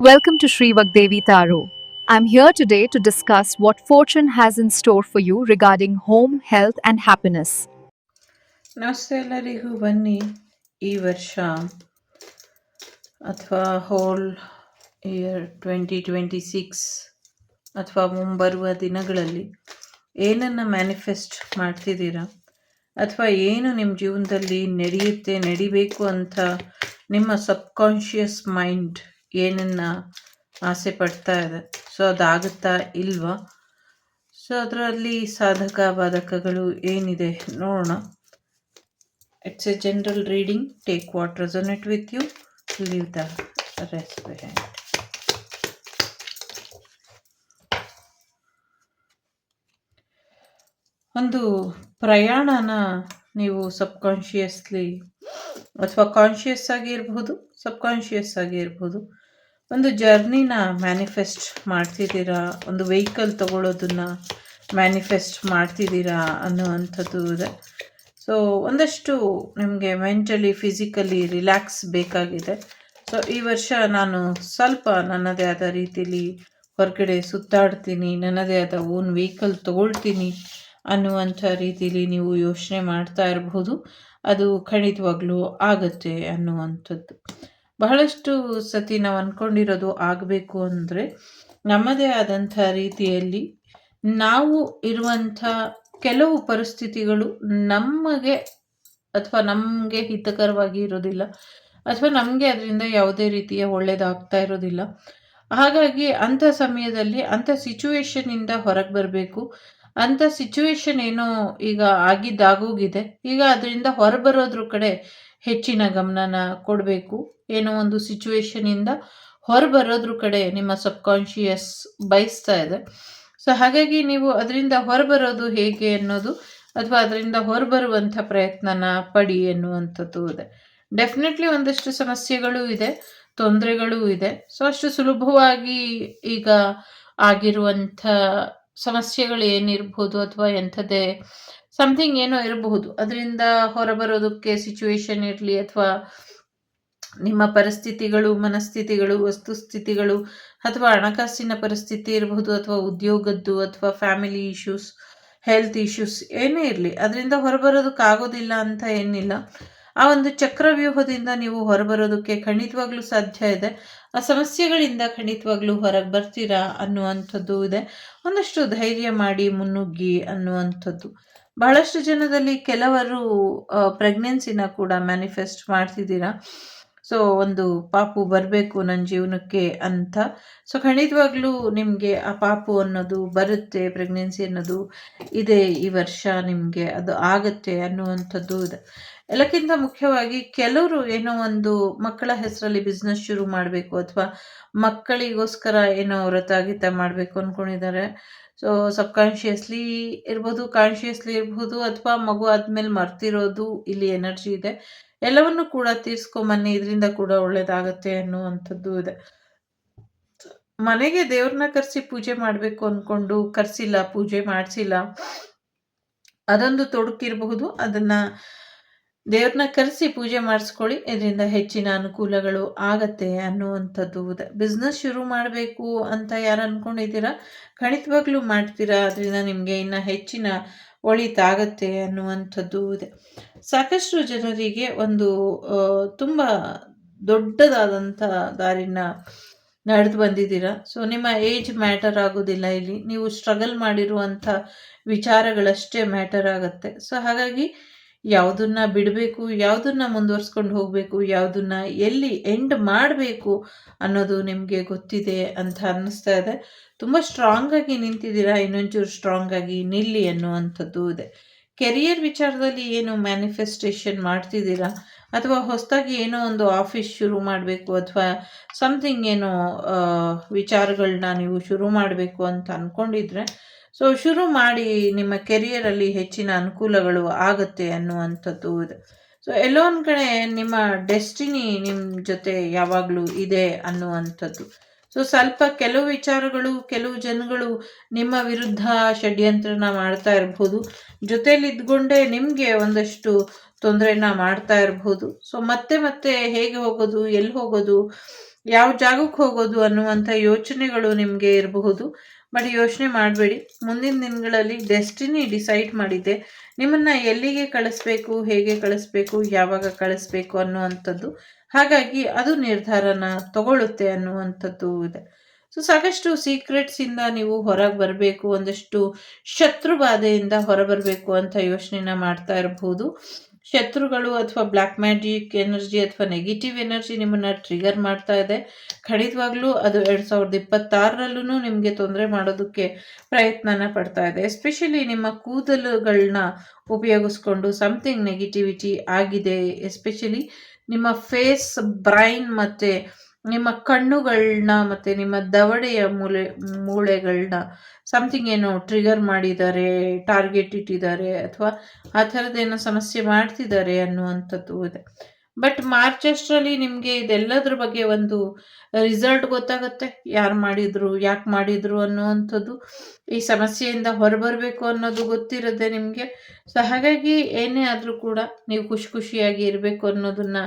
Welcome to Sri Vagdevi Taro. I'm here today to discuss what fortune has in store for you regarding home, health, and happiness. ನಮಸ್ತೆ ಎಲ್ಲರಿಗೂ ಬನ್ನಿ ಈ ವರ್ಷ ಅಥವಾ whole year twenty twenty six ಅಥವಾ ಮುಂಬರುವ ದಿನಗಳಲ್ಲಿ ಏನನ್ನು ಮ್ಯಾನಿಫೆಸ್ಟ್ ಮಾಡ್ತಿದ್ದೀರಾ ಅಥವಾ ಏನು ನಿಮ್ಮ ಜೀವನದಲ್ಲಿ ನಡೆಯುತ್ತೆ ನಡಿಬೇಕು ಅಂತ ನಿಮ್ಮ ಸಬ್ಕಾನ್ಷಿಯಸ್ ಮೈಂಡ್ ಏನನ್ನು ಆಸೆ ಪಡ್ತಾ ಇದೆ. ಸೊ, ಅದಾಗುತ್ತಾ ಇಲ್ವಾ? ಸೊ, ಅದರಲ್ಲಿ ಸಾಧಕ, ಬಾಧಕಗಳು ಏನಿದೆ ನೋಡೋಣ. It's a general reading take what resonate with you leave the rest behind ಒಂದು ಪ್ರಯಾಣನ ನೀವು ಸಬ್ಕಾನ್ಷಿಯಸ್ಲಿ ಅಥವಾ ಕಾನ್ಷಿಯಸ್ ಆಗಿ ಇರಬಹುದು ಸಬ್ಕಾನ್ಷಿಯಸ್ ಆಗಿ ಇರ್ಬೋದು ಒಂದು ಜರ್ನಿನ ಮ್ಯಾನಿಫೆಸ್ಟ್ ಮಾಡ್ತಿದ್ದೀರಾ? ಒಂದು ವೆಹಿಕಲ್ ತಗೊಳ್ಳೋದನ್ನು ಮ್ಯಾನಿಫೆಸ್ಟ್ ಮಾಡ್ತಿದ್ದೀರಾ ಅನ್ನುವಂಥದ್ದು ಇದೆ. ಸೊ ಒಂದಷ್ಟು ನಿಮಗೆ ಮೆಂಟಲಿ, ಫಿಸಿಕಲಿ ರಿಲ್ಯಾಕ್ಸ್ ಬೇಕಾಗಿದೆ. ಸೊ ಈ ವರ್ಷ ನಾನು ಸ್ವಲ್ಪ ನನ್ನದೇ ಆದ ರೀತಿಯಲ್ಲಿ ಹೊರಗಡೆ ಸುತ್ತಾಡ್ತೀನಿ, ನನ್ನದೇ ಆದ ಓನ್ ವೆಹಿಕಲ್ ತಗೊಳ್ತೀನಿ ಅನ್ನುವಂಥ ರೀತಿಯಲ್ಲಿ ನೀವು ಯೋಚನೆ ಮಾಡ್ತಾ ಇರಬಹುದು ಅದು ಖಂಡಿತವಾಗ್ಲೂ ಆಗುತ್ತೆ ಅನ್ನುವಂಥದ್ದು. ಬಹಳಷ್ಟು ಸತಿ ನಾವು ಅಂದ್ಕೊಂಡಿರೋದು ಆಗಬೇಕು ಅಂದರೆ ನಮ್ಮದೇ ಆದಂಥ ರೀತಿಯಲ್ಲಿ ನಾವು ಇರುವಂಥ ಕೆಲವು ಪರಿಸ್ಥಿತಿಗಳು ನಮಗೆ ಅಥವಾ ನಮಗೆ ಹಿತಕರವಾಗಿ ಇರೋದಿಲ್ಲ ಅಥವಾ ನಮಗೆ ಅದರಿಂದ ಯಾವುದೇ ರೀತಿಯ ಒಳ್ಳೆಯದಾಗ್ತಾ ಇರೋದಿಲ್ಲ. ಹಾಗಾಗಿ ಅಂಥ ಸಮಯದಲ್ಲಿ ಅಂಥ ಸಿಚುವೇಶನಿಂದ ಹೊರಗೆ ಬರಬೇಕು. ಅಂಥ ಸಿಚುವೇಶನ್ ಏನೋ ಈಗ ಆಗಿದ್ದಾಗೋಗಿದೆ. ಈಗ ಅದರಿಂದ ಹೊರಬರೋದ್ರ ಕಡೆ ಹೆಚ್ಚಿನ ಗಮನನ ಕೊಡಬೇಕು. ಏನೋ ಒಂದು ಸಿಚುವೇಶನಿಂದ ಹೊರಬರೋದ್ರ ಕಡೆ ನಿಮ್ಮ ಸಬ್ಕಾನ್ಷಿಯಸ್ ಬಯಸ್ತಾ ಇದೆ. ಸೊ ಹಾಗಾಗಿ ನೀವು ಅದರಿಂದ ಹೊರಬರೋದು ಹೇಗೆ ಅನ್ನೋದು ಅಥವಾ ಅದರಿಂದ ಹೊರಬರುವಂಥ ಪ್ರಯತ್ನನ ಪಡಿ ಎನ್ನುವಂಥದ್ದು ಇದೆ. ಡೆಫಿನೆಟ್ಲಿ ಒಂದಷ್ಟು ಸಮಸ್ಯೆಗಳು ಇದೆ, ತೊಂದರೆಗಳು ಇದೆ. ಸೊ ಅಷ್ಟು ಸುಲಭವಾಗಿ ಈಗ ಆಗಿರುವಂಥ ಸಮಸ್ಯೆಗಳು ಏನಿರ್ಬೋದು ಅಥವಾ ಎಂಥದ್ದೇ ಸಮಥಿಂಗ್ ಏನೋ ಇರಬಹುದು. ಅದರಿಂದ ಹೊರಬರೋದಕ್ಕೆ ಸಿಚುವೇಶನ್ ಇರಲಿ ಅಥವಾ ನಿಮ್ಮ ಪರಿಸ್ಥಿತಿಗಳು, ಮನಸ್ಥಿತಿಗಳು, ವಸ್ತುಸ್ಥಿತಿಗಳು ಅಥವಾ ಹಣಕಾಸಿನ ಪರಿಸ್ಥಿತಿ ಇರಬಹುದು ಅಥವಾ ಉದ್ಯೋಗದ್ದು ಅಥವಾ ಫ್ಯಾಮಿಲಿ ಇಶ್ಯೂಸ್ ಹೆಲ್ತ್ ಇಶ್ಯೂಸ್ ಏನೇ ಇರಲಿ. ಅದರಿಂದ ಹೊರಬರೋದಕ್ಕಾಗೋದಿಲ್ಲ ಅಂತ ಏನಿಲ್ಲ. ಆ ಒಂದು ಚಕ್ರವ್ಯೂಹದಿಂದ ನೀವು ಹೊರಬರೋದಕ್ಕೆ ಖಂಡಿತವಾಗ್ಲೂ ಸಾಧ್ಯ ಇದೆ. ಆ ಸಮಸ್ಯೆಗಳಿಂದ ಖಂಡಿತವಾಗ್ಲೂ ಹೊರಗೆ ಬರ್ತೀರಾ ಅನ್ನುವಂಥದ್ದು ಇದೆ. ಒಂದಷ್ಟು ಧೈರ್ಯ ಮಾಡಿ ಮುನ್ನುಗ್ಗಿ ಅನ್ನುವಂಥದ್ದು. ಬಹಳಷ್ಟು ಜನದಲ್ಲಿ ಕೆಲವರು ಪ್ರೆಗ್ನೆನ್ಸಿನ ಕೂಡ ಮ್ಯಾನಿಫೆಸ್ಟ್ ಮಾಡ್ತಿದ್ದೀರಾ? ಸೊ ಒಂದು ಪಾಪು ಬರಬೇಕು ನನ್ನ ಜೀವನಕ್ಕೆ ಅಂತ. ಸೊ ಖಂಡಿತವಾಗ್ಲೂ ನಿಮಗೆ ಆ ಪಾಪು ಅನ್ನೋದು ಬರುತ್ತೆ ಪ್ರೆಗ್ನೆನ್ಸಿ ಅನ್ನೋದು ಇದೆ ಈ ವರ್ಷ ನಿಮಗೆ, ಅದು ಆಗುತ್ತೆ ಅನ್ನುವಂಥದ್ದು ಇದೆ. ಎಲ್ಲಕ್ಕಿಂತ ಮುಖ್ಯವಾಗಿ ಕೆಲವರು ಏನೋ ಒಂದು ಮಕ್ಕಳ ಹೆಸರಲ್ಲಿ ಬಿಸ್ನೆಸ್ ಶುರು ಮಾಡಬೇಕು ಅಥವಾ ಮಕ್ಕಳಿಗೋಸ್ಕರ ಏನೋ ವ್ರತಾಗಿತ ಗೀತ ಮಾಡಬೇಕು ಅಂದ್ಕೊಂಡಿದ್ದಾರೆ ಸೊ ಸಬ್ಕಾನ್ಷಿಯಸ್ಲಿ ಇರ್ಬೋದು ಕಾನ್ಷಿಯಸ್ಲಿ ಇರ್ಬೋದು, ಅಥವಾ ಮಗು ಆದಮೇಲೆ ಮರ್ತಿರೋದು ಇಲ್ಲಿ ಎನರ್ಜಿ ಇದೆ. ಎಲ್ಲವನ್ನು ಕೂಡ ತೀರ್ಸ್ಕೊಂಬನ್ನಿ, ಇದರಿಂದ ಕೂಡ ಒಳ್ಳೇದಾಗತ್ತೆ ಅನ್ನುವಂಥದ್ದು ಇದೆ. ಮನೆಗೆ ದೇವ್ರನ್ನ ಕರೆಸಿ ಪೂಜೆ ಮಾಡಬೇಕು ಅಂದ್ಕೊಂಡು ಕರೆಸಿಲ್ಲ, ಪೂಜೆ ಮಾಡಿಸಿಲ್ಲ, ಅದೊಂದು ತೊಡಕಿರಬಹುದು, ಅದನ್ನ ದೇವ್ರನ್ನ ಕರೆಸಿ ಪೂಜೆ ಮಾಡಿಸ್ಕೊಳ್ಳಿ, ಇದರಿಂದ ಹೆಚ್ಚಿನ ಅನುಕೂಲಗಳು ಆಗತ್ತೆ ಅನ್ನುವಂಥದ್ದು ಬಿಸ್ನೆಸ್ ಶುರು ಮಾಡಬೇಕು ಅಂತ ಯಾರು ಅಂದ್ಕೊಂಡಿದ್ದೀರಾ ಖಂಡಿತವಾಗ್ಲೂ ಮಾಡ್ತೀರಾ, ಅದರಿಂದ ನಿಮಗೆ ಇನ್ನು ಹೆಚ್ಚಿನ ಒಳಿತಾಗತ್ತೆ ಅನ್ನುವಂಥದ್ದು ಇದೆ. ಸಾಕಷ್ಟು ಜನರಿಗೆ ಒಂದು ತುಂಬ ದೊಡ್ಡದಾದಂಥ ದಾರಿನ ನಡೆದು ಬಂದಿದ್ದೀರಾ? ಸೊ ನಿಮ್ಮ ಏಜ್ ಮ್ಯಾಟರ್ ಆಗೋದಿಲ್ಲ ಇಲ್ಲಿ. ನೀವು ಸ್ಟ್ರಗಲ್ ಮಾಡಿರುವಂಥ ವಿಚಾರಗಳಷ್ಟೇ ಮ್ಯಾಟರ್ ಆಗುತ್ತೆ. ಸೊ ಹಾಗಾಗಿ ಯಾವುದನ್ನ ಬಿಡಬೇಕು, ಯಾವುದನ್ನ ಮುಂದುವರ್ಸ್ಕೊಂಡು ಹೋಗಬೇಕು, ಯಾವುದನ್ನ ಎಲ್ಲಿ ಎಂಡ್ ಮಾಡಬೇಕು ಅನ್ನೋದು ನಿಮಗೆ ಗೊತ್ತಿದೆ ಅಂತ ಅನ್ನಿಸ್ತಾ ಇದೆ. ತುಂಬ ಸ್ಟ್ರಾಂಗ್ ಆಗಿ ನಿಂತಿದ್ದೀರಾ, ಇನ್ನೊಂಚೂರು ಸ್ಟ್ರಾಂಗ್ ಆಗಿ ನಿಲ್ಲಿ ಅನ್ನುವಂಥದ್ದು ಇದೆ. ಕೆರಿಯರ್ ವಿಚಾರದಲ್ಲಿ ಏನು ಮ್ಯಾನಿಫೆಸ್ಟೇಷನ್ ಮಾಡ್ತಿದ್ದೀರಾ? ಅಥವಾ ಹೊಸದಾಗಿ ಏನೋ ಒಂದು ಆಫೀಸ್ ಶುರು ಮಾಡಬೇಕು ಅಥವಾ ಸಮಥಿಂಗ್ ಏನೋ ವಿಚಾರಗಳನ್ನ ನೀವು ಶುರು ಮಾಡಬೇಕು ಅಂತ ಅಂದ್ಕೊಂಡಿದ್ರೆ ಸೊ ಶುರು ಮಾಡಿ ನಿಮ್ಮ ಕೆರಿಯರಲ್ಲಿ ಹೆಚ್ಚಿನ ಅನುಕೂಲಗಳು ಆಗುತ್ತೆ ಅನ್ನುವಂಥದ್ದು ಇದೆ. ಸೊ ಎಲ್ಲೋ ಒಂದು ಕಡೆ ನಿಮ್ಮ ಡೆಸ್ಟಿನಿ ನಿಮ್ಮ ಜೊತೆ ಯಾವಾಗಲೂ ಇದೆ ಅನ್ನುವಂಥದ್ದು. ಸೊ ಸ್ವಲ್ಪ ಕೆಲವು ವಿಚಾರಗಳು, ಕೆಲವು ಜನಗಳು ನಿಮ್ಮ ವಿರುದ್ಧ ಷಡ್ಯಂತ್ರನ ಮಾಡ್ತಾ ಇರ್ಬೋದು. ಜೊತೇಲಿ ಇದ್ಕೊಂಡೇ ನಿಮಗೆ ಒಂದಷ್ಟು ತೊಂದರೆನ ಮಾಡ್ತಾ ಇರ್ಬೋದು. ಸೊ ಮತ್ತೆ ಮತ್ತೆ ಹೇಗೆ ಹೋಗೋದು ಎಲ್ಲಿ ಹೋಗೋದು, ಯಾವ ಜಾಗಕ್ಕೆ ಹೋಗೋದು ಅನ್ನುವಂಥ ಯೋಚನೆಗಳು ನಿಮಗೆ ಇರಬಹುದು. ಬಟ್ ಯೋಚನೆ ಮಾಡಬೇಡಿ. ಮುಂದಿನ ದಿನಗಳಲ್ಲಿ ಡೆಸ್ಟಿನಿ ಡಿಸೈಡ್ ಮಾಡಿದೆ. ನಿಮ್ಮನ್ನು ಎಲ್ಲಿಗೆ ಕಳಿಸ್ಬೇಕು, ಹೇಗೆ ಕಳಿಸ್ಬೇಕು, ಯಾವಾಗ ಕಳಿಸ್ಬೇಕು ಅನ್ನುವಂಥದ್ದು. ಹಾಗಾಗಿ ಅದು ನಿರ್ಧಾರನ ತಗೊಳ್ಳುತ್ತೆ ಅನ್ನುವಂಥದ್ದು ಇದೆ. ಸೊ, ಸಾಕಷ್ಟು ಸೀಕ್ರೆಟ್ಸಿಂದ ನೀವು ಹೊರಗೆ ಬರಬೇಕು, ಒಂದಷ್ಟು ಶತ್ರು ಬಾಧೆಯಿಂದ ಹೊರಬರಬೇಕು ಅಂತ ಯೋಚನೆನ ಮಾಡ್ತಾ ಇರಬಹುದು ಶತ್ರುಗಳು ಅಥವಾ ಬ್ಲ್ಯಾಕ್ ಮ್ಯಾಜಿಕ್ ಎನರ್ಜಿ ಅಥವಾ ನೆಗೆಟಿವ್ ಎನರ್ಜಿ ನಿಮ್ಮನ್ನು ಟ್ರಿಗರ್ ಮಾಡ್ತಾ ಇದೆ. ಖಂಡಿತವಾಗ್ಲೂ ಅದು ಎರಡು ಸಾವಿರದ ಇಪ್ಪತ್ತಾರರಲ್ಲೂ ನಿಮಗೆ ತೊಂದರೆ ಮಾಡೋದಕ್ಕೆ ಪ್ರಯತ್ನನ ಪಡ್ತಾ ಇದೆ. ಎಸ್ಪೆಷಲಿ ನಿಮ್ಮ ಕೂದಲುಗಳನ್ನ ಉಪಯೋಗಿಸ್ಕೊಂಡು ಸಮಥಿಂಗ್ ನೆಗೆಟಿವಿಟಿ ಆಗಿದೆ. ಎಸ್ಪೆಷಲಿ ನಿಮ್ಮ ಫೇಸ್ ಬ್ರೈನ್ ಮತ್ತೆ ನಿಮ್ಮ ಕಣ್ಣುಗಳನ್ನ ಮತ್ತೆ ನಿಮ್ಮ ದವಡೆಯ ಮೂಳೆ ಮೂಳೆಗಳನ್ನ ಸಮಥಿಂಗ್ ಏನೋ ಟ್ರಿಗರ್ ಮಾಡಿದ್ದಾರೆ ಟಾರ್ಗೆಟ್ ಇಟ್ಟಿದ್ದಾರೆ, ಅಥವಾ ಆ ಥರದ್ದೇನೋ ಸಮಸ್ಯೆ ಮಾಡ್ತಿದ್ದಾರೆ ಅನ್ನುವಂಥದ್ದು ಇದೆ. ಬಟ್ ಮಾರ್ಚ್ ಅಷ್ಟರಲ್ಲಿ ನಿಮಗೆ ಇದೆಲ್ಲದ್ರ ಬಗ್ಗೆ ಒಂದು ರಿಸಲ್ಟ್ ಗೊತ್ತಾಗುತ್ತೆ. ಯಾರು ಮಾಡಿದ್ರು, ಯಾಕೆ ಮಾಡಿದ್ರು ಅನ್ನುವಂಥದ್ದು ಈ ಸಮಸ್ಯೆಯಿಂದ ಹೊರಬರಬೇಕು ಅನ್ನೋದು ಗೊತ್ತಿರುತ್ತೆ ನಿಮಗೆ. ಸೊ ಹಾಗಾಗಿ ಏನೇ ಆದರೂ ಕೂಡ ನೀವು ಖುಷಿ ಖುಷಿಯಾಗಿ ಇರಬೇಕು ಅನ್ನೋದನ್ನು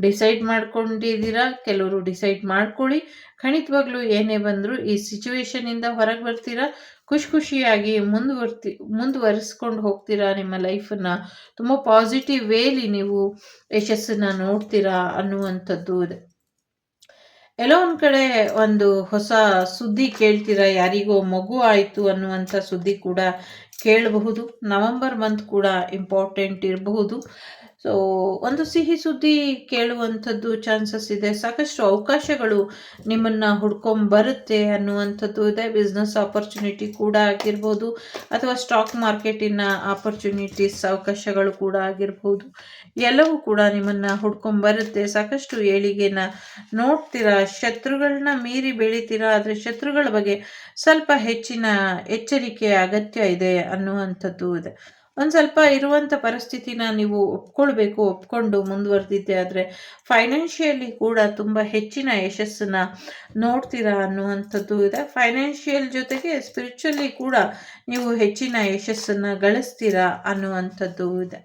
ಡಿಸೈಡ್ ಮಾಡ್ಕೊಂಡಿದ್ದೀರಾ, ಕೆಲವರು ಡಿಸೈಡ್ ಮಾಡ್ಕೊಳ್ಳಿ. ಖಂಡಿತವಾಗ್ಲೂ ಏನೇ ಬಂದರೂ ಈ ಸಿಚುವೇಶನಿಂದ ಹೊರಗೆ ಬರ್ತೀರಾ. ಖುಷಿ ಖುಷಿಯಾಗಿ ಮುಂದುವರ್ತಿ, ಮುಂದುವರಿಸ್ಕೊಂಡು ಹೋಗ್ತೀರಾ ನಿಮ್ಮ ಲೈಫನ್ನ? ತುಂಬ ಪಾಸಿಟಿವ್ ವೇಲಿ ನೀವು ಯಶಸ್ಸನ್ನು ನೋಡ್ತೀರಾ ಅನ್ನುವಂಥದ್ದು ಇದೆ. ಎಲ್ಲೋ ಒಂದು ಕಡೆ ಒಂದು ಹೊಸ ಸುದ್ದಿ ಕೇಳ್ತೀರಾ, ಯಾರಿಗೋ ಮಗು ಆಯಿತು ಅನ್ನುವಂಥ ಸುದ್ದಿ ಕೂಡ ಕೇಳಬಹುದು. ನವಂಬರ್ ಮಂತ್ ಕೂಡ ಇಂಪಾರ್ಟೆಂಟ್ ಇರಬಹುದು. ಸೊ ಒಂದು ಸಿಹಿ ಸುದ್ದಿ ಕೇಳುವಂಥದ್ದು ಚಾನ್ಸಸ್ ಇದೆ. ಸಾಕಷ್ಟು ಅವಕಾಶಗಳು ನಿಮ್ಮನ್ನು ಹುಡ್ಕೊಂಡ್ ಬರುತ್ತೆ ಅನ್ನುವಂಥದ್ದು ಇದೆ. ಬಿಸ್ನೆಸ್ ಆಪರ್ಚುನಿಟಿ ಕೂಡ ಆಗಿರ್ಬೋದು, ಅಥವಾ ಸ್ಟಾಕ್ ಮಾರ್ಕೆಟಿನ ಆಪರ್ಚುನಿಟೀಸ್ ಅವಕಾಶಗಳು ಕೂಡ ಆಗಿರ್ಬೋದು. ಎಲ್ಲವೂ ಕೂಡ ನಿಮ್ಮನ್ನು ಹುಡ್ಕೊಂಡ್ ಬರುತ್ತೆ ಸಾಕಷ್ಟು ಏಳಿಗೆನ ನೋಡ್ತೀರಾ? ಶತ್ರುಗಳನ್ನ ಮೀರಿ ಬೆಳಿತೀರಾ? ಆದರೆ ಶತ್ರುಗಳ ಬಗ್ಗೆ ಸ್ವಲ್ಪ ಹೆಚ್ಚಿನ ಎಚ್ಚರಿಕೆ, ಅಗತ್ಯ ಇದೆ ಅನ್ನುವಂಥದ್ದು ಇದೆ. ಒಂದು ಸ್ವಲ್ಪ ಇರುವಂಥ ಪರಿಸ್ಥಿತಿನ ನೀವು ಒಪ್ಕೊಳ್ಬೇಕು, ಒಪ್ಕೊಂಡು ಮುಂದುವರೆದಿದ್ದೆ ಆದರೆ ಫೈನಾನ್ಷಿಯಲಿ ಕೂಡ ತುಂಬ ಹೆಚ್ಚಿನ ಯಶಸ್ಸನ್ನ ನೋಡ್ತೀರಾ ಅನ್ನುವಂಥದ್ದು ಇದೆ. ಫೈನಾನ್ಷಿಯಲ್ ಜೊತೆಗೆ ಸ್ಪಿರಿಚುವಲಿ ಕೂಡ ನೀವು ಹೆಚ್ಚಿನ ಯಶಸ್ಸನ್ನು ಗಳಿಸ್ತೀರಾ ಅನ್ನುವಂಥದ್ದು ಇದೆ.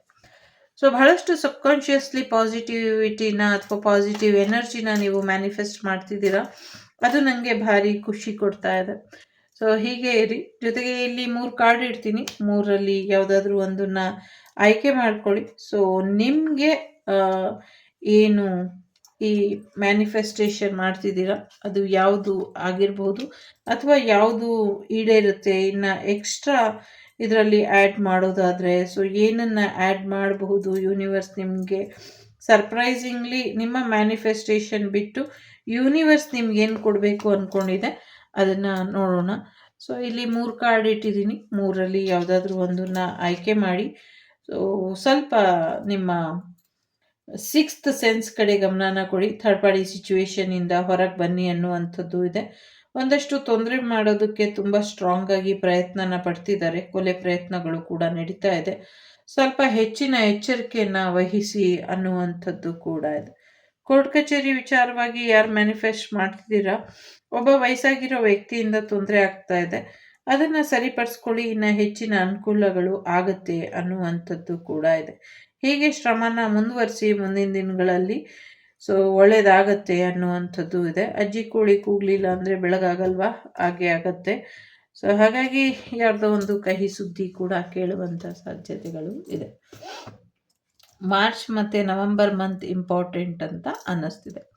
ಸೊ ಬಹಳಷ್ಟು ಸಬ್ಕಾನ್ಷಿಯಸ್ಲಿ ಪಾಸಿಟಿವಿಟಿನ ಅಥವಾ ಪಾಸಿಟಿವ್ ಎನರ್ಜಿನ ನೀವು ಮ್ಯಾನಿಫೆಸ್ಟ್ ಮಾಡ್ತಿದ್ದೀರಾ. ಅದು ನನಗೆ ಭಾರಿ ಖುಷಿ ಕೊಡ್ತಾ ಇದೆ. ಸೊ ಹೀಗೆ ಇರಿ. ಜೊತೆಗೆ ಇಲ್ಲಿ ಮೂರು ಕಾರ್ಡ್ ಇಡ್ತೀನಿ. ಮೂರಲ್ಲಿ ಯಾವುದಾದ್ರೂ ಒಂದನ್ನ ಆಯ್ಕೆ ಮಾಡ್ಕೊಳ್ಳಿ. ಸೊ ನಿಮಗೆ ಏನು ಈ ಮ್ಯಾನಿಫೆಸ್ಟೇಷನ್ ಮಾಡ್ತಿದ್ದೀರಾ? ಅದು ಯಾವುದು ಆಗಿರ್ಬೋದು? ಅಥವಾ ಯಾವುದು ಈಡೇರುತ್ತೆ? ಇನ್ನು ಎಕ್ಸ್ಟ್ರಾ ಇದರಲ್ಲಿ ಆ್ಯಡ್ ಮಾಡೋದಾದರೆ ಸೊ ಏನನ್ನು ಆ್ಯಡ್ ಮಾಡಬಹುದು? ಯೂನಿವರ್ಸ್ ನಿಮಗೆ ಸರ್ಪ್ರೈಸಿಂಗ್ಲಿ ನಿಮ್ಮ ಮ್ಯಾನಿಫೆಸ್ಟೇಷನ್ ಬಿಟ್ಟು ಯೂನಿವರ್ಸ್ ನಿಮ್ಗೆ ಏನು ಕೊಡಬೇಕು ಅಂದ್ಕೊಂಡಿದೆ ಅದನ್ನು ನೋಡೋಣ. ಸೊ ಇಲ್ಲಿ ಮೂರು ಕಾರ್ಡ್ ಇಟ್ಟಿದ್ದೀನಿ. ಮೂರಲ್ಲಿ ಯಾವುದಾದ್ರೂ ಒಂದನ್ನ ಆಯ್ಕೆ ಮಾಡಿ. ಸೊ ಸ್ವಲ್ಪ ನಿಮ್ಮ ಸಿಕ್ಸ್ತ್ ಸೆನ್ಸ್ ಕಡೆ ಗಮನನ ಕೊಡಿ. ಥರ್ಡ್ ಪಾರ್ಟಿ ಸಿಚುವೇಶನಿಂದ ಹೊರಗೆ ಬನ್ನಿ ಅನ್ನುವಂಥದ್ದು ಇದೆ. ಒಂದಷ್ಟು ತೊಂದರೆ ಮಾಡೋದಕ್ಕೆ ತುಂಬ ಸ್ಟ್ರಾಂಗ್ ಆಗಿ ಪ್ರಯತ್ನನ ಪಡ್ತಿದ್ದಾರೆ. ಕೊಲೆ ಪ್ರಯತ್ನಗಳು ಕೂಡ ನಡೀತಾ ಇದೆ. ಸ್ವಲ್ಪ ಹೆಚ್ಚಿನ ಎಚ್ಚರಿಕೆಯನ್ನು ವಹಿಸಿ ಅನ್ನುವಂಥದ್ದು ಕೂಡ ಇದೆ. ಕೋರ್ಟ್ ಕಚೇರಿ ವಿಚಾರವಾಗಿ ಯಾರು ಮ್ಯಾನಿಫೆಸ್ಟ್ ಮಾಡ್ತಿದ್ದೀರಾ? ಒಬ್ಬ ವಯಸ್ಸಾಗಿರೋ ವ್ಯಕ್ತಿಯಿಂದ ತೊಂದರೆ ಆಗ್ತಾ ಇದೆ. ಅದನ್ನು ಸರಿಪಡಿಸ್ಕೊಳ್ಳಿ. ಇನ್ನು ಹೆಚ್ಚಿನ ಅನುಕೂಲಗಳು ಆಗುತ್ತೆ ಅನ್ನುವಂಥದ್ದು ಕೂಡ ಇದೆ. ಹೀಗೆ ಶ್ರಮನ ಮುಂದುವರಿಸಿ ಮುಂದಿನ ದಿನಗಳಲ್ಲಿ ಸೊ ಒಳ್ಳೇದಾಗತ್ತೆ ಅನ್ನುವಂಥದ್ದು ಇದೆ. ಅಜ್ಜಿ ಕೋಳಿ ಕೂಗ್ಲಿಲ್ಲ ಅಂದರೆ ಬೆಳಗಾಗಲ್ವಾ? ಹಾಗೆ ಆಗತ್ತೆ. ಸೊ ಹಾಗಾಗಿ ಯಾರ್ದೋ ಒಂದು ಕಹಿ ಸುದ್ದಿ ಕೂಡ ಕೇಳುವಂಥ ಸಾಧ್ಯತೆಗಳು ಇದೆ. ಮಾರ್ಚ್ ಮತ್ತು ನವೆಂಬರ್ ಮಂತ್ ಇಂಪಾರ್ಟೆಂಟ್ ಅಂತ ಅನ್ನಿಸ್ತಿದೆ.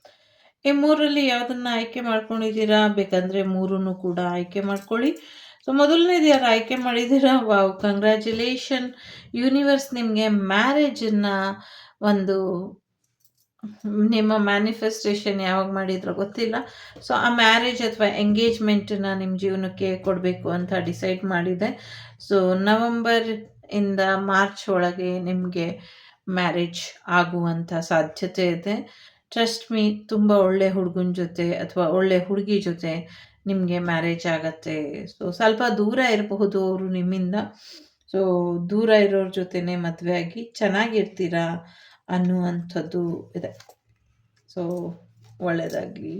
ಈ ಮೂರಲ್ಲಿ ಯಾವುದನ್ನು ಆಯ್ಕೆ ಮಾಡ್ಕೊಂಡಿದ್ದೀರಾ? ಬೇಕಂದರೆ ಮೂರೂ ಕೂಡ ಆಯ್ಕೆ ಮಾಡ್ಕೊಳ್ಳಿ. ಸೊ ಮೊದಲನೇದು ಯಾರು ಆಯ್ಕೆ ಮಾಡಿದ್ದೀರಾ? ವಾವ್ ಕಂಗ್ರ್ಯಾಚುಲೇಷನ್ ಯೂನಿವರ್ಸ್ ನಿಮಗೆ ಮ್ಯಾರೇಜನ್ನು ಒಂದು, ನಿಮ್ಮ ಮ್ಯಾನಿಫೆಸ್ಟೇಷನ್ ಯಾವಾಗ ಮಾಡಿದ್ರೋ ಗೊತ್ತಿಲ್ಲ. ಸೊ, ಆ ಮ್ಯಾರೇಜ್ ಅಥವಾ ಎಂಗೇಜ್ಮೆಂಟನ್ನು ನಿಮ್ಮ ಜೀವನಕ್ಕೆ ಕೊಡಬೇಕು ಅಂತ ಡಿಸೈಡ್ ಮಾಡಿದೆ. ಸೊ, ನವಂಬರ್ ಇಂದ ಮಾರ್ಚ್ ಒಳಗೆ ನಿಮಗೆ ಮ್ಯಾರೇಜ್ ಆಗುವಂಥ ಸಾಧ್ಯತೆ ಇದೆ. ಟ್ರಸ್ಟ್ ಮೀ ತುಂಬ ಒಳ್ಳೆ ಹುಡುಗನ ಜೊತೆ ಅಥವಾ ಒಳ್ಳೆ ಹುಡುಗಿ ಜೊತೆ ನಿಮಗೆ ಮ್ಯಾರೇಜ್ ಆಗತ್ತೆ. ಸೊ ಸ್ವಲ್ಪ ದೂರ ಇರಬಹುದು ಅವರು ನಿಮ್ಮಿಂದ. ಸೊ ದೂರ ಇರೋರ ಜೊತೆನೇ ಮದುವೆ ಆಗಿ ಚೆನ್ನಾಗಿರ್ತೀರಾ ಅನ್ನುವಂಥದ್ದು ಇದೆ. ಸೊ ಒಳ್ಳೆಯದಾಗಲಿ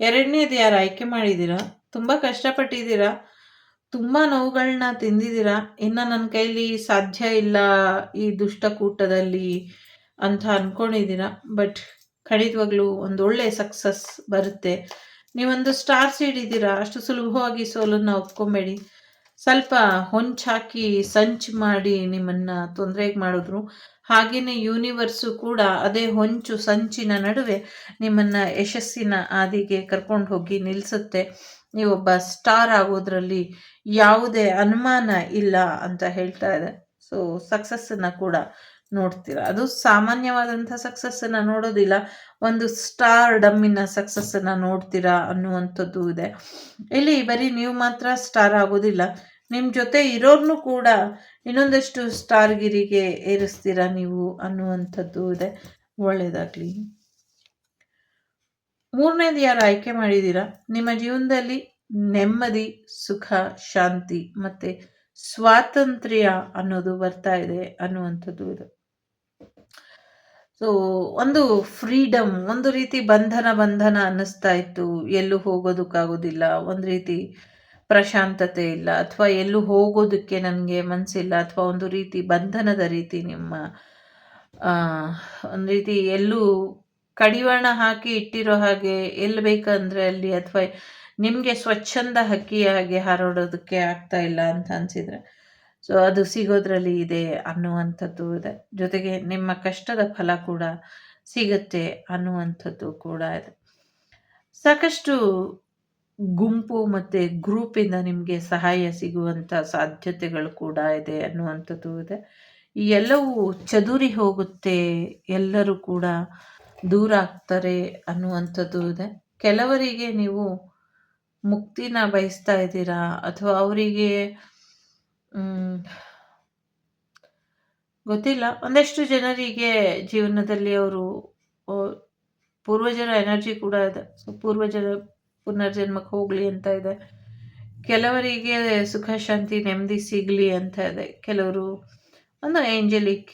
ಎರಡನೇದು ಯಾರು ಆಯ್ಕೆ ಮಾಡಿದ್ದೀರಾ? ತುಂಬ ಕಷ್ಟಪಟ್ಟಿದ್ದೀರಾ? ತುಂಬ ನೋವುಗಳನ್ನ ತಿಂದಿದ್ದೀರಾ? ಇನ್ನು ನನ್ನ ಕೈಲಿ ಸಾಧ್ಯ ಇಲ್ಲ ಈ ದುಷ್ಟಕೂಟದಲ್ಲಿ ಅಂತ ಅಂದ್ಕೊಂಡಿದ್ದೀರಾ ಬಟ್ ಖಂಡಿತವಾಗ್ಲೂ ಒಳ್ಳೆ ಸಕ್ಸಸ್ ಬರುತ್ತೆ. ನೀವೊಂದು ಸ್ಟಾರ್ ಸೀಡ್ ಇದ್ದೀರಾ? ಅಷ್ಟು ಸುಲಭವಾಗಿ ಸೋಲನ್ನು ಒಪ್ಕೊಬೇಡಿ. ಸ್ವಲ್ಪ ಹೊಂಚಾಕಿ ಸಂಚು ಮಾಡಿ ನಿಮ್ಮನ್ನ ತೊಂದರೆಗೆ ಮಾಡಿದ್ರು. ಹಾಗೆಯೇ ಯೂನಿವರ್ಸು ಕೂಡ ಅದೇ ಹೊಂಚು ಸಂಚಿನ ನಡುವೆ ನಿಮ್ಮನ್ನ ಯಶಸ್ಸಿನ ಹಾದಿಗೆ ಕರ್ಕೊಂಡು ಹೋಗಿ ನಿಲ್ಲಿಸುತ್ತೆ ನೀವೊಬ್ಬ ಸ್ಟಾರ್ ಆಗೋದ್ರಲ್ಲಿ ಯಾವುದೇ ಅನುಮಾನ ಇಲ್ಲ ಅಂತ ಹೇಳ್ತಾ ಇದೆ. ಸೊ ಸಕ್ಸಸ್ಸನ್ನು ಕೂಡ ನೋಡ್ತೀರಾ. ಅದು ಸಾಮಾನ್ಯವಾದಂಥ ಸಕ್ಸಸ್ಸನ್ನು ನೋಡೋದಿಲ್ಲ. ಒಂದು ಸ್ಟಾರ್ ಡಮ್ಮಿನ ಸಕ್ಸಸ್ಸನ್ನು ನೋಡ್ತೀರಾ ಅನ್ನುವಂಥದ್ದು ಇದೆ. ಇಲ್ಲಿ ಬರೀ ನೀವು ಮಾತ್ರ ಸ್ಟಾರ್ ಆಗೋದಿಲ್ಲ. ನಿಮ್ಮ ಜೊತೆ ಇರೋರ್ನು ಕೂಡ ಇನ್ನೊಂದಷ್ಟು ಸ್ಟಾರ್ಗಿರಿಗೆ ಏರಿಸ್ತೀರಾ ನೀವು ಅನ್ನುವಂಥದ್ದು ಇದೆ. ಒಳ್ಳೆಯದಾಗಲಿ ಮೂರನೇದು ಯಾರು ಆಯ್ಕೆ ಮಾಡಿದ್ದೀರಾ? ನಿಮ್ಮ ಜೀವನದಲ್ಲಿ ನೆಮ್ಮದಿ, ಸುಖ, ಶಾಂತಿ ಮತ್ತು ಸ್ವಾತಂತ್ರ್ಯ ಅನ್ನೋದು ಬರ್ತಾ ಇದೆ ಅನ್ನುವಂಥದ್ದು ಇದೆ. ಸೊ ಒಂದು ಫ್ರೀಡಮ್ ಒಂದು ರೀತಿ ಬಂಧನ ಬಂಧನ ಅನ್ನಿಸ್ತಾ ಇತ್ತು. ಎಲ್ಲೂ ಹೋಗೋದಕ್ಕಾಗೋದಿಲ್ಲ, ಒಂದು ರೀತಿ ಪ್ರಶಾಂತತೆ ಇಲ್ಲ, ಅಥವಾ ಎಲ್ಲೂ ಹೋಗೋದಕ್ಕೆ ನನಗೆ ಮನಸ್ಸಿಲ್ಲ ಅಥವಾ ಒಂದು ರೀತಿ ಬಂಧನದ ರೀತಿ ನಿಮ್ಮ ಒಂದು ರೀತಿ ಎಲ್ಲೂ ಕಡಿವಾಣ ಹಾಕಿ ಇಟ್ಟಿರೋ ಹಾಗೆ ಎಲ್ಲಿ ಬೇಕಂದರೆ ಅಲ್ಲಿ, ಅಥವಾ ನಿಮಗೆ ಸ್ವಚ್ಛಂದ ಹಕ್ಕಿಯ ಹಾಗೆ ಹಾರಾಡೋದಕ್ಕೆ ಆಗ್ತಾ ಇಲ್ಲ ಅಂತ ಅನಿಸಿದರೆ. ಸೊ ಅದು ಸಿಗೋದ್ರಲ್ಲಿ ಇದೆ ಅನ್ನುವಂಥದ್ದು ಇದೆ. ಜೊತೆಗೆ ನಿಮ್ಮ ಕಷ್ಟದ ಫಲ ಕೂಡ ಸಿಗತ್ತೆ ಅನ್ನುವಂಥದ್ದು ಕೂಡ ಇದೆ. ಸಾಕಷ್ಟು ಗುಂಪು ಮತ್ತು ಗ್ರೂಪಿಂದ ನಿಮಗೆ ಸಹಾಯ ಸಿಗುವಂಥ ಸಾಧ್ಯತೆಗಳು ಕೂಡ ಇದೆ ಅನ್ನುವಂಥದ್ದು ಇದೆ. ಈ ಎಲ್ಲವೂ ಚದುರಿ ಹೋಗುತ್ತೆ, ಎಲ್ಲರೂ ಕೂಡ ದೂರ ಆಗ್ತಾರೆ ಅನ್ನುವಂಥದ್ದು ಇದೆ. ಕೆಲವರಿಗೆ ನೀವು ಮುಕ್ತಿನ ಬಯಸ್ತಾ ಇದ್ದೀರಾ ಅಥವಾ ಅವರಿಗೆ ಗೊತ್ತಿಲ್ಲ. ಒಂದಷ್ಟು ಜನರಿಗೆ ಜೀವನದಲ್ಲಿ ಅವರು ಪೂರ್ವಜರ ಎನರ್ಜಿ ಕೂಡ ಇದೆ. ಸೊ, ಪೂರ್ವಜರ ಪುನರ್ಜನ್ಮಕ್ಕೆ ಹೋಗಲಿ ಅಂತ ಇದೆ. ಕೆಲವರಿಗೆ ಸುಖ, ಶಾಂತಿ, ನೆಮ್ಮದಿ ಸಿಗಲಿ ಅಂತ ಇದೆ. ಕೆಲವರು ಒಂದು ಏಂಜಲಿಕ್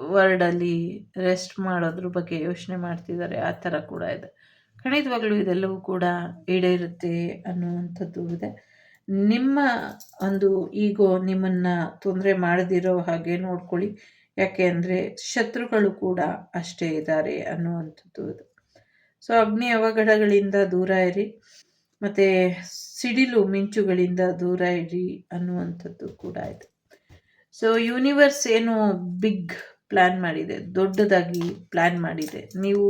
ವರ್ಡಲ್ಲಿ ರೆಸ್ಟ್ ಮಾಡೋದ್ರ ಬಗ್ಗೆ ಯೋಚನೆ ಮಾಡ್ತಿದ್ದಾರೆ. ಆ ಥರ ಕೂಡ ಇದೆ. ಖಂಡಿತವಾಗ್ಲೂ ಇದೆಲ್ಲವೂ ಕೂಡ ಈಡೇರುತ್ತೆ ಅನ್ನುವಂಥದ್ದು ಇದೆ. ನಿಮ್ಮ ಒಂದು ಈಗೋ ನಿಮ್ಮನ್ನು ತೊಂದರೆ ಮಾಡದಿರೋ ಹಾಗೆ ನೋಡ್ಕೊಳ್ಳಿ. ಯಾಕೆ ಅಂದರೆ ಶತ್ರುಗಳು ಕೂಡ ಅಷ್ಟೇ ಇದ್ದಾರೆ ಅನ್ನುವಂಥದ್ದು ಇದು ಸೊ ಅಗ್ನಿ ಅವಘಡಗಳಿಂದ ದೂರ ಇರಿ, ಮತ್ತು ಸಿಡಿಲು ಮಿಂಚುಗಳಿಂದ ದೂರ ಇರಿ ಅನ್ನುವಂಥದ್ದು ಕೂಡ ಇದೆ. ಸೊ ಯೂನಿವರ್ಸ್ ಏನು ಬಿಗ್ ಪ್ಲ್ಯಾನ್ ಮಾಡಿದೆ, ದೊಡ್ಡದಾಗಿ ಪ್ಲ್ಯಾನ್ ಮಾಡಿದೆ. ನೀವು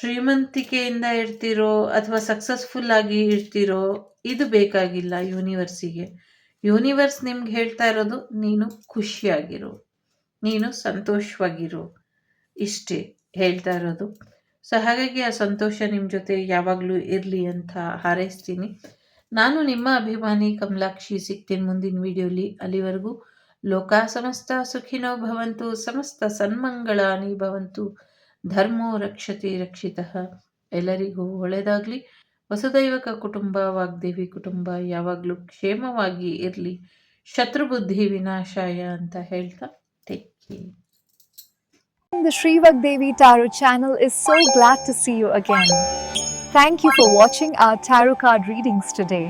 ಶ್ರೀಮಂತಿಕೆಯಿಂದ ಇರ್ತಿರೋ ಅಥವಾ ಸಕ್ಸಸ್ಫುಲ್ ಆಗಿ ಇರ್ತಿರೋ, ಇದು ಬೇಕಾಗಿಲ್ಲ ಯೂನಿವರ್ಸಿಗೆ ಯೂನಿವರ್ಸ್ ನಿಮ್ಗೆ ಹೇಳ್ತಾ ಇರೋದು, ನೀನು ಖುಷಿಯಾಗಿರು. ನೀನು ಸಂತೋಷವಾಗಿರು. ಇಷ್ಟೇ ಹೇಳ್ತಾ ಇರೋದು. ಸೊ ಹಾಗಾಗಿ ಆ ಸಂತೋಷ ನಿಮ್ಮ ಜೊತೆ ಯಾವಾಗಲೂ ಇರಲಿ ಅಂತ ಹಾರೈಸ್ತೀನಿ. ನಾನು ನಿಮ್ಮ ಅಭಿಮಾನಿ ಕಮಲಾಕ್ಷಿ ಸಿಗ್ತೀನಿ ಮುಂದಿನ ವಿಡಿಯೋಲಿ. ಅಲ್ಲಿವರೆಗೂ ಲೋಕ ಸಮಸ್ತ ಸುಖಿನೋ ಭವಂತು, ಸಮಸ್ತ ಸನ್ಮಂಗಳಾನಿ ಭವಂತು. ಧರ್ಮೋ ರಕ್ಷತಿ ರಕ್ಷಿತ ಎಲ್ಲರಿಗೂ ಒಳ್ಳೆಯದಾಗಲಿ ವಸುದೈವಕ ಕುಟುಂಬ ವಾಗ್ದೇವಿ ಕುಟುಂಬ ಯಾವಾಗಲೂ ಕ್ಷೇಮವಾಗಿ ಇರಲಿ ಶತ್ರುಬುದ್ಧಿ ವಿನಾಶಾಯ ಅಂತ ಹೇಳ್ತಾ take The Shrivak Devi Tarot channel is so glad to see you again. Thank you for watching our tarot card readings today.